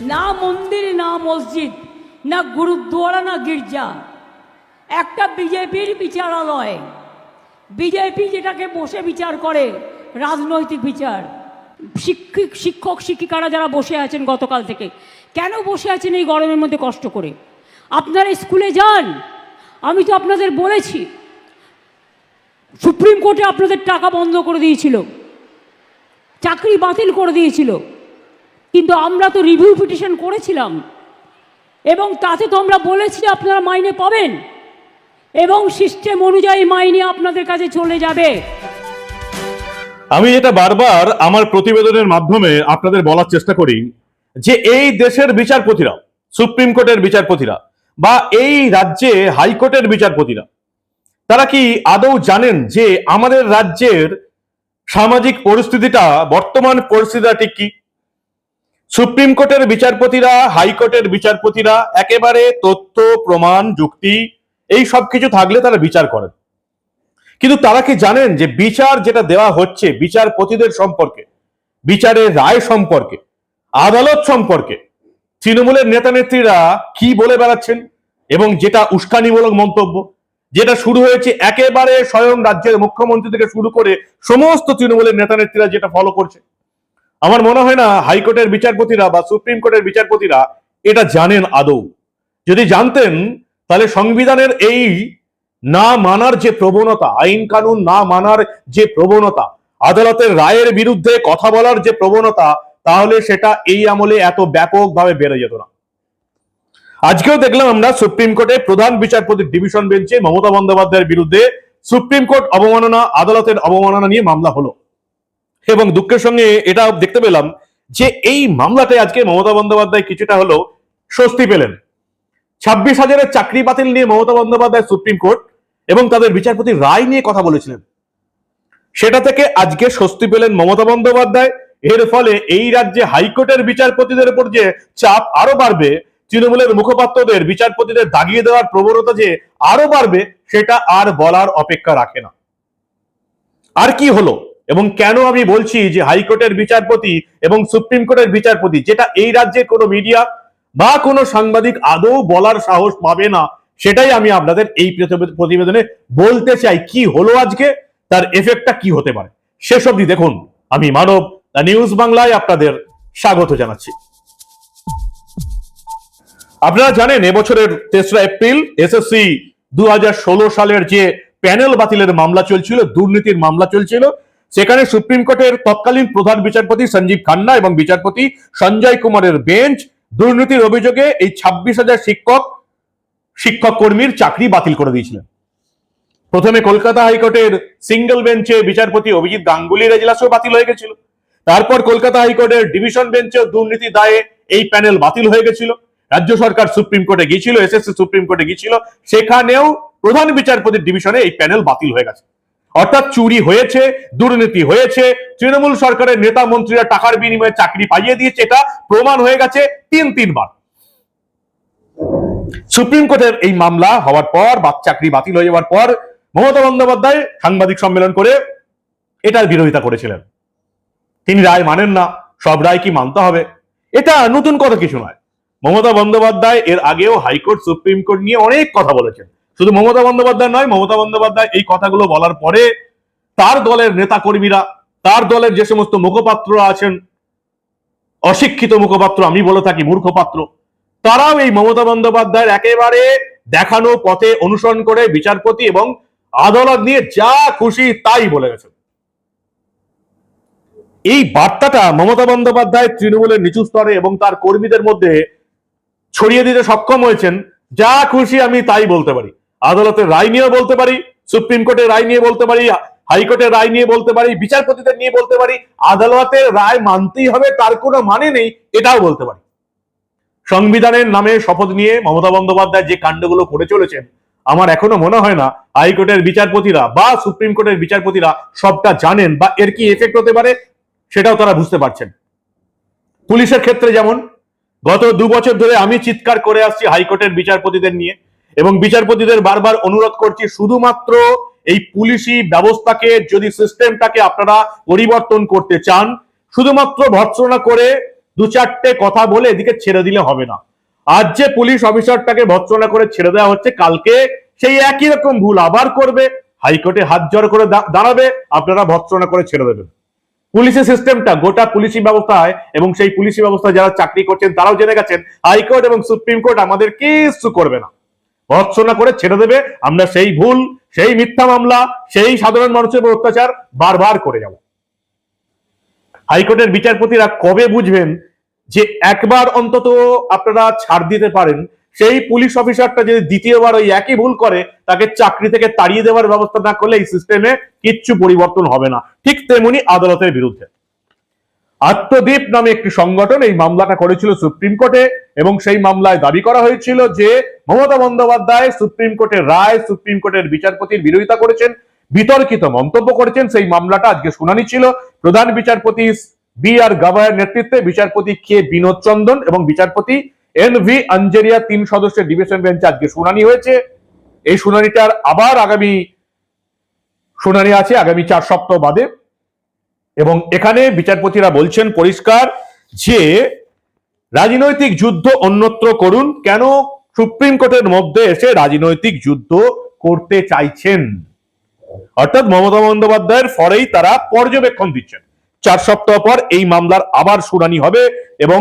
না মন্দির, না মসজিদ, না গুরুদ্বারা, না গির্জা। একটা বিজেপির বিচারালয়। বিজেপি যেটাকে বসে বিচার করে, রাজনৈতিক বিচার। শিক্ষিক, শিক্ষক, শিক্ষিকারা যারা বসে আছেন গতকাল থেকে, কেন বসে আছেন এই গরমের মধ্যে কষ্ট করে? আপনারা স্কুলে যান। আমি তো আপনাদের বলেছি, সুপ্রিম কোর্টে আপনাদের টাকা বন্ধ করে দিয়েছিল, চাকরি বাতিল করে দিয়েছিল। কিন্তু আমরা তো রিভিউ পিটিশন করেছিলাম। এবং তাতে তো আমরা বলেছি আপনারা মাইনে পাবেন। এবং সিস্টেম অনুযায়ী মাইনে আপনাদের কাছে চলে যাবে। আমি এটা বারবার আমার প্রতিবেদনের মাধ্যমে আপনাদের বলার চেষ্টা করি যে এই দেশের বিচারপতিরা, সুপ্রিম কোর্টের বিচারপতিরা বা এই রাজ্যে হাইকোর্টের বিচারপতিরা, তারা কি আদৌ জানেন যে আমাদের রাজ্যের সামাজিক পরিস্থিতিটা, বর্তমান পরিস্থিতিটা ঠিক কি? সুপ্রিম কোর্টের বিচারপতিরা হাইকোর্টের বিচারপতিরা, একেবারে তথ্য, প্রমাণ, যুক্তি, এই সব কিছু থাকলে তারা বিচার করেন। কিন্তু তারা কি জানেন যে বিচার যেটা দেওয়া হচ্ছে, বিচারপতিদের সম্পর্কে, বিচারের রায় সম্পর্কে, আদালত সম্পর্কে, তৃণমূলের নেতা নেত্রীরা কি বলে বেড়াচ্ছেন এবং যেটা উস্কানিমূলক মন্তব্য, যেটা শুরু হয়েছে একেবারে স্বয়ং রাজ্যের মুখ্যমন্ত্রী থেকে শুরু করে সমস্ত তৃণমূলের নেতা নেত্রীরা যেটা ফলো করছে আমার মনে হয় না হাইকোর্টের বিচারপতিরা বা সুপ্রিম কোর্টের বিচারপতিরা এটা জানেন আদৌ। যদি জানতেন, তাহলে সংবিধানের এই না মানার যে প্রবণতা, আইন কানুন না মানার যে প্রবণতা, আদালতের রায়ের বিরুদ্ধে কথা বলার যে প্রবণতা, তাহলে সেটা এই আমলে এত ব্যাপকভাবে বেড়ে যেত না। আজকেও দেখলাম আমরা সুপ্রিম কোর্টে প্রধান বিচারপতির ডিভিশন বেঞ্চে মমতা বন্দ্যোপাধ্যায়ের বিরুদ্ধে সুপ্রিম কোর্ট অবমাননা, আদালতের অবমাননা নিয়ে মামলা হলো। এবং দুঃখের সঙ্গে এটা দেখতে পেলাম যে এই মামলাতে আজকে মমতা বন্দ্যোপাধ্যায় কিছুটা হলো স্বস্তি পেলেন। ছাব্বিশ হাজারের চাকরি বাতিল নিয়ে মমতা বন্দ্যোপাধ্যায় সুপ্রিম কোর্ট এবং তাদের বিচারপতি রায় নিয়ে কথা বলেছিলেন। সেটা থেকে আজকে স্বস্তি পেলেন মমতা বন্দ্যোপাধ্যায়। এর ফলে এই রাজ্যে হাইকোর্টের বিচারপতিদের উপর যে চাপ আরও বাড়বে, তৃণমূলের মুখপাত্রদের বিচারপতিদের দাগিয়ে দেওয়ার প্রবণতা যে আরও বাড়বে, সেটা আর বলার অপেক্ষা রাখে না। আর কি হলো? এবং কেন আমি বলছি যে হাইকোর্টের বিচারপতি এবং সুপ্রিম কোর্টের বিচারপতি, যেটা এই রাজ্যের কোনো মিডিয়া বা কোনো সাংবাদিক আদৌ বলার সাহস পাবে না, সেটাই আমি আপনাদের এই প্রতিবেদনে বলতে চাই, কি হলো আজকে, তার এফেক্টটা কি হতে পারে? শেষ অবধি দেখুন, আমি মানব নিউজ বাংলায় আপনাদের স্বাগত জানাচ্ছি। আপনারা জানেন, এবছরের তেসরা এপ্রিল, এসএসসি দু হাজার ষোলো সালের যে প্যানেল বাতিলের মামলা চলছিল, দুর্নীতির মামলা চলছিল সেখানে সুপ্রিম কোর্টের তৎকালীন প্রধান বিচারপতি সঞ্জীব খান্না এবং বিচারপতি সঞ্জয় কুমারের বেঞ্চ দুর্নীতির অভিযোগে এই ছাব্বিশ হাজার শিক্ষক শিক্ষক কর্মীর চাকরি বাতিল করে দিয়েছিলেন। প্রথমে কলকাতা হাইকোর্টের সিঙ্গেল বেঞ্চে বিচারপতি অভিজিৎ গাঙ্গুলির এজলাসও বাতিল হয়ে গেছিল। তারপর কলকাতা হাইকোর্টের ডিভিশন বেঞ্চেও দুর্নীতি দায়ে এই প্যানেল বাতিল হয়ে গেছিল। রাজ্য সরকার সুপ্রিম কোর্টে গিয়েছিল, এসএসসি সুপ্রিম কোর্টে গিয়েছিল, সেখানেও প্রধান বিচারপতির ডিভিশনে এই প্যানেল বাতিল হয়ে গেছে। অর্থাৎ চুরি হয়েছে, দুর্নীতি হয়েছে, তৃণমূল সরকারের নেতা মন্ত্রীরা টাকার বিনিময়ে চাকরি পাইয়ে দিয়েছে, এটা প্রমাণ হয়ে গেছে তিন, তিনবার। সুপ্রিম কোর্টের এই মামলা হওয়ার পর, বা চাকরি বাতিল হয়ে যাওয়ার পর, মমতা বন্দ্যোপাধ্যায় সাংবাদিক সম্মেলন করে এটার বিরোধিতা করেছিলেন। তিনি রায় মানেন না, সব রায় কি মানতে হবে? এটা নতুন কথা কিছু নয়। মমতা বন্দ্যোপাধ্যায় এর আগেও হাইকোর্ট, সুপ্রিম কোর্ট নিয়ে অনেক কথা বলেছেন। শুধু মমতা বন্দ্যোপাধ্যায় নয়, মমতা বন্দ্যোপাধ্যায় এই কথাগুলো বলার পরে তার দলের নেতা কর্মীরা তার দলের যে সমস্ত মুখপাত্র আছেন, অশিক্ষিত মুখপাত্র, আমি বলে থাকি মূর্খপাত্র, তারাও এই মমতা বন্দ্যোপাধ্যায়ের একেবারে দেখানো পথে অনুসরণ করে বিচারপতি এবং আদালত নিয়ে যা খুশি তাই বলে গেছেন। এই বার্তাটা মমতা বন্দ্যোপাধ্যায় তৃণমূলের নিচু স্তরে এবং তার কর্মীদের মধ্যে ছড়িয়ে দিতে সক্ষম হয়েছেন, যা খুশি আমি তাই বলতে পারি। আদালতের রায় নিয়েও বলতে পারি, সুপ্রিম কোর্টের রায় নিয়ে বলতে পারি হাইকোর্টের রায় নিয়ে বলতে পারি, বিচারপতিদের নিয়ে বলতে পারি, আদালতের রায় মানতেই হবে, তার কোনো মানে নেই, এটাও বলতে পারি। সংবিধানের নামে শপথ নিয়ে মমতা বন্দ্যোপাধ্যায় যে কাণ্ডগুলো করে চলেছেন, আমার এখনও মনে হয় না হাইকোর্টের বিচারপতিরা বা সুপ্রিম কোর্টের বিচারপতিরা সবটা জানেন বা এর কি এফেক্ট হতে পারে, সেটাও তারা বুঝতে পারছেন। পুলিশের ক্ষেত্রে যেমন, গত দু বছর ধরে আমি চিৎকার করে আসছি হাইকোর্টের বিচারপতিদের নিয়ে এবং বিচারপতিদের বারবার অনুরোধ করছি, শুধুমাত্র এই পুলিশি ব্যবস্থাকে, যদি সিস্টেমটাকে আপনারা পরিবর্তন করতে চান, শুধুমাত্র ভর্ৎসনা করে দু চারটে কথা বলে এদিকে ছেড়ে দিলে হবে না। আজ যে পুলিশ অফিসারটাকে ভৎসনা করে ছেড়ে দেওয়া হচ্ছে, কালকে সেই একই রকম ভুল আবার করবে, হাইকোর্টে হাত জড় করে দাঁড়াবে, আপনারা ভৎসনা করে ছেড়ে দেবেন। পুলিশের সিস্টেমটা গোটা পুলিশি ব্যবস্থায় এবং সেই পুলিশি ব্যবস্থায় যারা চাকরি করছেন, তারাও জেনে গেছেন, হাইকোর্ট এবং সুপ্রিম কোর্ট আমাদের কিছু করবে না। ভৎসনা করে ছেড়ে দেবে, আমরা সেই ভুল, সেই মিথ্যা মামলা, সেই সাধারণ মানুষের উপর অত্যাচার বারবার করে যাব। হাইকোর্টের বিচারপতিরা কবে বুঝবেন যে একবার অন্তত আপনারা ছাড় দিতে পারেন, সেই পুলিশ অফিসারটা যদি দ্বিতীয়বার ওই একই ভুল করে, তাকে চাকরি থেকে তাড়িয়ে দেওয়ার ব্যবস্থা না করলে এই সিস্টেমে কিচ্ছু পরিবর্তন হবে না। ঠিক তেমনি আদালতের বিরুদ্ধে। আত্মদ্বীপ নামে একটি সংগঠন এই মামলাটা করেছিল সুপ্রিম কোর্টে এবং সেই মামলায় দাবি করা হয়েছিল যে মমতা বন্দ্যোপাধ্যায় সুপ্রিম কোর্টের রায়, সুপ্রিম কোর্টের বিচারপতির বিরোধিতা করেছেন, বিতর্কিত মন্তব্য করেছেন, সেই মামলাটা আজকে শুনানি ছিল। প্রধান বিচারপতি বি আর গাভায়ের নেতৃত্বে বিচারপতি কে বিনোদ চন্দন এবং বিচারপতি এন ভি আঞ্জেরিয়া তিন সদস্যের ডিভিশন বেঞ্চে আজকে শুনানি হয়েছে। এই শুনানিটার আবার আগামী, শুনানি আছে আগামী চার সপ্তাহ বাদে। এবং এখানে বিচারপতিরা বলছেন পরিষ্কার যে রাজনৈতিক যুদ্ধ অন্যত্র করুন। কেন সুপ্রিম কোর্টের মধ্যে এসে রাজনৈতিক যুদ্ধ করতে চাইছেন? অর্থাৎ মমতা বন্দ্যোপাধ্যায়ের ফরেই তারা পর্যবেক্ষণ দিচ্ছেন। চার সপ্তাহ পর এই মামলার আবার শুনানি হবে এবং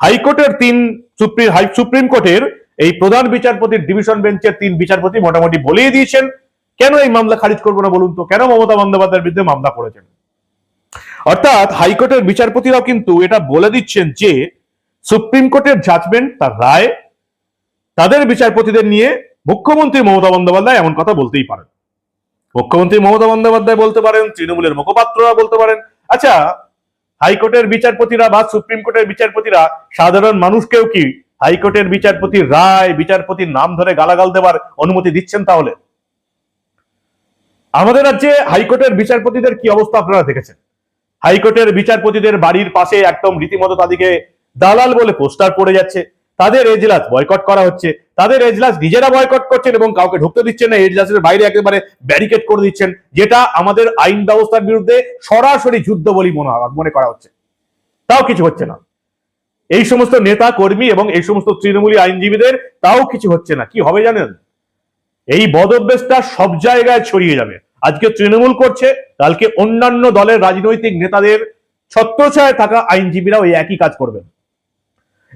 হাইকোর্টের তিন সুপ্রিম হাই সুপ্রিম কোর্টের এই প্রধান বিচারপতির ডিভিশন বেঞ্চের তিন বিচারপতি মোটামুটি বলেই দিয়েছেন, কেন এই মামলা খারিজ করব না বলুন তো? কেন মমতা বন্দ্যোপাধ্যায়ের বিরুদ্ধে মামলা করেছেন? অর্থাৎ হাইকোর্টের বিচারপতিরাও কিন্তু এটা বলে দিচ্ছেন যে সুপ্রিম কোর্টের জাজমেন্ট তার রায়, তাদের বিচারপতিদের নিয়ে মুখ্যমন্ত্রী মমতা বন্দ্যোপাধ্যায় এমন কথা বলতেই পারেন। মুখ্যমন্ত্রী মমতা বন্দ্যোপাধ্যায় বলতে পারেন, তৃণমূলের মুখপাত্ররা বলতে পারেন। আচ্ছা হাইকোর্টের বিচারপতিরা বা সুপ্রিম কোর্টের বিচারপতিরা সাধারণ মানুষকেও কি হাইকোর্টের বিচারপতি রায়, বিচারপতির নাম ধরে গালাগাল দেওয়ার অনুমতি দিচ্ছেন তাহলে? আমাদের রাজ্যে হাইকোর্টের বিচারপতিদের কি অবস্থা আপনারা দেখেছেন? হাইকোর্টের বিচারপতিদের বাড়ির পাশে একদম রীতিমতো তাদেরকে দালাল বলে পোস্টার পড়ে যাচ্ছে। তাদের এজলাস বয়কট করা হচ্ছে। তাদের এজলাস নিজেরা বয়কট করছেন এবং কাউকে ঢুকতে দিচ্ছেন না। এজলাসের বাইরে একেবারে ব্যারিকেড করে দিচ্ছেন, যেটা আমাদের আইন ব্যবস্থার বিরুদ্ধে সরাসরি যুদ্ধ বলি মনে মনে করা হচ্ছে। তাও কিছু হচ্ছে না। এই সমস্ত নেতা, কর্মী এবং এই সমস্ত তৃণমূলী আইনজীবীদের তাও কিছু হচ্ছে না। কি হবে জানেন? এই বদভ্যাসটা সব জায়গায় ছড়িয়ে যাবে। আজকে তৃণমূল করছে, কালকে অন্যান্য দলের রাজনৈতিক নেতাদের ছত্রছায় থাকা আইনজীবীরা ওই একই কাজ করবেন।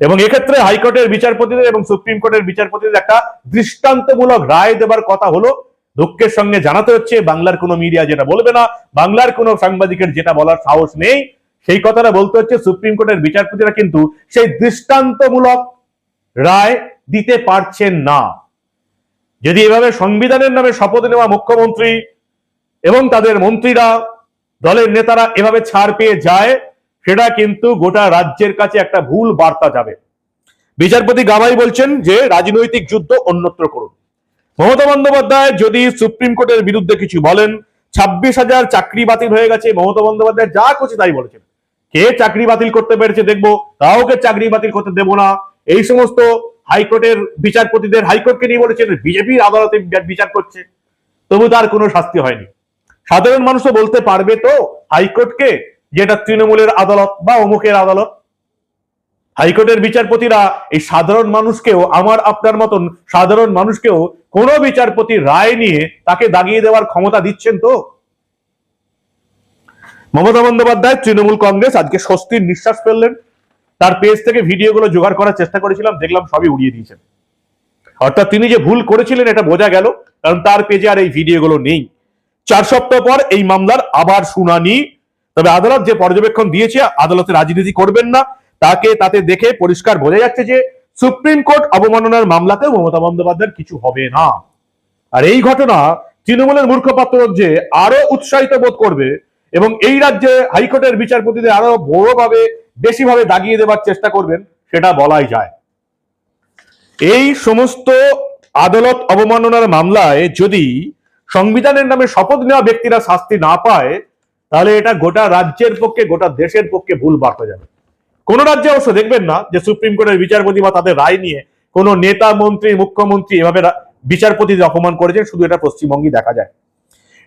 এবং এক্ষেত্রে হাইকোর্টের বিচারপতিদের এবং সুপ্রিম কোর্টের বিচারপতিদের একটা দৃষ্টান্তমূলক রায় দেবার কথা হলো, দুঃখের সঙ্গে জানাতে হচ্ছে, বাংলার কোনো মিডিয়া যেটা বলবে না, বাংলার কোনো সাংবাদিকের যেটা বলার সাহস নেই, সেই কথাটা বলতে হচ্ছে, সুপ্রিম কোর্টের বিচারপতিরা কিন্তু সেই দৃষ্টান্তমূলক রায় দিতে পারছেন না। যদি এভাবে সংবিধানের নামে শপথ নেওয়া মুখ্যমন্ত্রী এবং তাদের মন্ত্রীরা, দলের নেতারা এভাবে ছাড় পেয়ে যায়, সেটা কিন্তু গোটা রাজ্যের কাছে একটা ভুল বার্তা যাবে। বিচারপতি গাভাই বলছেন যে, রাজনৈতিক যুদ্ধ অন্যত্র করুন। মমতা বন্দ্যোপাধ্যায় যদি সুপ্রিম কোর্টের বিরুদ্ধে কিছু বলেন, ছাব্বিশ হাজার চাকরি বাতিল হয়ে গেছে, মমতা বন্দ্যোপাধ্যায় যা করছে তাই বলেছেন। কে চাকরি বাতিল করতে পেরেছে দেখব কাউকে চাকরি বাতিল করতে দেবো না। এই সমস্ত হাইকোর্টের বিচারপতিদের, হাইকোর্টকে নিয়ে বলেছেন, বিজেপির আদালতে বিচার করছে। তবু তার কোনো শাস্তি হয়নি। সাধারণ মানুষও বলতে পারবে তো হাইকোর্টকে যেটা তৃণমূলের আদালত বা অমুকের আদালত? হাইকোর্টের বিচারপতিরা এই সাধারণ মানুষকেও, আমার আপনার মতন সাধারণ মানুষকেও কোনো বিচারপতি রায় নিয়ে তাকে দাগিয়ে দেওয়ার ক্ষমতা দিচ্ছেন তো? মমতা বন্দ্যোপাধ্যায়, তৃণমূল কংগ্রেস, আজকে স্বস্তির নিঃশ্বাস ফেললেন। তার পেজ থেকে ভিডিওগুলো জোগাড় করার চেষ্টা করেছিলাম, দেখলাম সবই উড়িয়ে দিয়েছেন। অর্থাৎ তিনি যে ভুল করেছিলেন, এটা বোঝা গেল, কারণ তার পেজে আর এই ভিডিওগুলো নেই। চার সপ্তাহ পর এই মামলার আবার শুনানি। তবে আদালত যে পর্যবেক্ষণ দিয়েছে, আদালতে রাজনীতি করবেন না। তাকে তাতে দেখে পরিষ্কার বোঝা যাচ্ছে যে সুপ্রিম কোর্ট অবমাননার মামলাতেও মমতা বন্দ্যোপাধ্যায়ের কিছু হবে না। আর এই ঘটনা তৃণমূলের মুখপাত্র যে আরও উৎসাহিত বোধ করবে এবং এই রাজ্যে হাইকোর্টের বিচারপতিদের আরও বড়ভাবে, বেশিভাবে দাগিয়ে দেওয়ার চেষ্টা করবেন, সেটা বলাই যায়। এই সমস্ত আদালত অবমাননার মামলায় যদি সংবিধানের নামে শপথ নেওয়া ব্যক্তিরা শাস্তি না পায়, তাহলে এটা গোটা রাজ্যের পক্ষে, গোটা দেশের পক্ষে ভুল বার্তা যাবে। কোন রাজ্যে অবশ্য দেখবেন না যে সুপ্রিম কোর্টের বিচারপতি বা তাদের রায় নিয়ে কোন নেতা, মন্ত্রী, মুখ্যমন্ত্রী এভাবে বিচারপতিদের অপমান করেছেন, শুধু এটা পশ্চিমবঙ্গে দেখা যায়।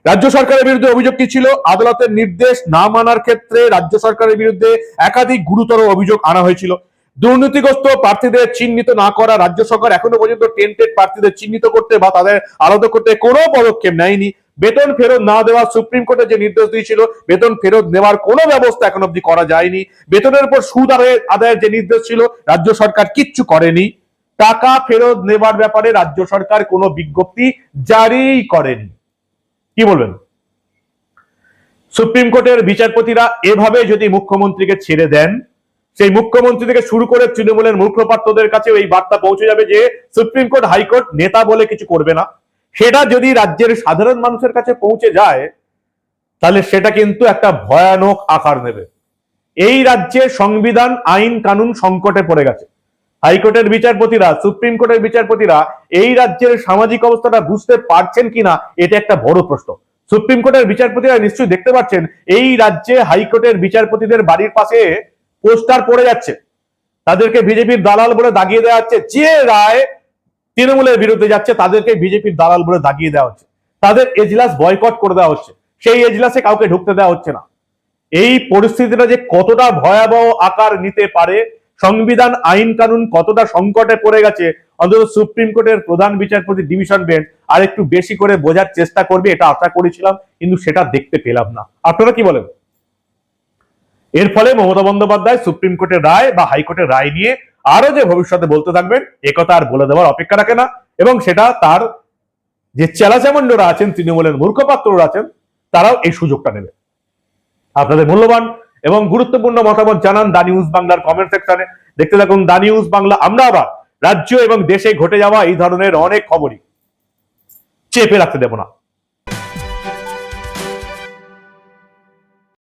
রাজ্য সরকারের বিরুদ্ধে অভিযোগ কি ছিল? আদালতের নির্দেশ না মানার ক্ষেত্রে রাজ্য সরকারের বিরুদ্ধে একাধিক গুরুতর অভিযোগ আনা হয়েছিল। দুর্নীতিগ্রস্ত প্রার্থীদের চিহ্নিত না করা রাজ্য সরকার এখনও পর্যন্ত টেন্টেড প্রার্থীদের চিহ্নিত করতে বা তাদের আলাদা করতে কোনো পদক্ষেপ নেয়নি। বেতন ফেরত না দেওয়া সুপ্রিম কোর্টে যে নির্দেশ দিয়েছিল, বেতন ফেরত নেওয়ার কোনো ব্যবস্থা এখন অব্দি করা যায়নি। বেতনের উপর সুদ আদায়ের- যে নির্দেশ ছিল, রাজ্য সরকার কিচ্ছু করেনি। টাকা ফেরত নেবার ব্যাপারে রাজ্য সরকার কোনো বিজ্ঞপ্তি জারি করেনি। কি বলবেন? সুপ্রিম কোর্টের বিচারপতিরা এভাবে যদি মুখ্যমন্ত্রীকে ছেড়ে দেন সেই মুখ্যমন্ত্রী থেকে শুরু করে তৃণমূলের মুখপাত্রদের কাছে এই বার্তা পৌঁছে যাবে যে সুপ্রিম কোর্ট হাইকোর্ট নেতা বলে কিছু করবে না। সেটা যদি রাজ্যের সাধারণ মানুষের কাছে পৌঁছে যায়, তাহলে সেটা কিন্তু একটা ভয়ানক আকার নেবে। এই রাজ্যে সংবিধান, আইন, কানুন সংকটে পড়ে গেছে। হাইকোর্টের বিচারপতিরা, সুপ্রিম কোর্টের বিচারপতিরা এই রাজ্যের সামাজিক অবস্থাটা বুঝতে পারছেন কিনা, এটা একটা বড় প্রশ্ন। সুপ্রিম কোর্টের বিচারপতিরা নিশ্চয়ই দেখতে পাচ্ছেন, এই রাজ্যে হাইকোর্টের বিচারপতিদের বাড়ির পাশে পোস্টার পড়ে যাচ্ছে। তাদেরকে বিজেপির দালাল বলে দাগিয়ে দেওয়া হচ্ছে। যে রায় তৃণমূলের বিরুদ্ধে যাচ্ছে, তাদেরকে বিজেপির দালাল বলে দাগিয়ে দেওয়া হচ্ছে। তাদের এজলাস বয়কট করে দেওয়া হচ্ছে। সেই এজলাসে কাউকে ঢুকতে দেওয়া হচ্ছে না। এই পরিস্থিতিটা যে কতটা ভয়াবহ আকার নিতে পারে, সংবিধান আইন কানুন কতটা সংকটে পড়ে গেছে, অন্তত সুপ্রিম কোর্টের প্রধান বিচারপতি ডিভিশন বেঞ্চ আর একটু বেশি করে বোঝার চেষ্টা করবে, এটা আশা করেছিলাম, কিন্তু সেটা দেখতে পেলাম না। আপনারা কি বলেন? এর ফলে মমতা বন্দ্যোপাধ্যায় সুপ্রিম কোর্টের রায় বা হাইকোর্টের রায় নিয়ে আরও যে ভবিষ্যতে বলতে থাকবেন একথা আর বলে দেওয়ার অপেক্ষা রাখে না। এবং সেটা তার যে চেলাচামন্ডরা আছেন, তৃণমূলের মূর্খপাত্ররা আছেন, তারাও এই সুযোগটা নেবে। আপনাদের মূল্যবান এবং গুরুত্বপূর্ণ মতামত জানান দা নিউজ বাংলার কমেন্ট সেকশনে দেখতে থাকুন দা নিউজ বাংলা। আমরা আবার রাজ্য এবং দেশে ঘটে যাওয়া এই ধরনের অনেক খবরই চেপে রাখতে দেব না।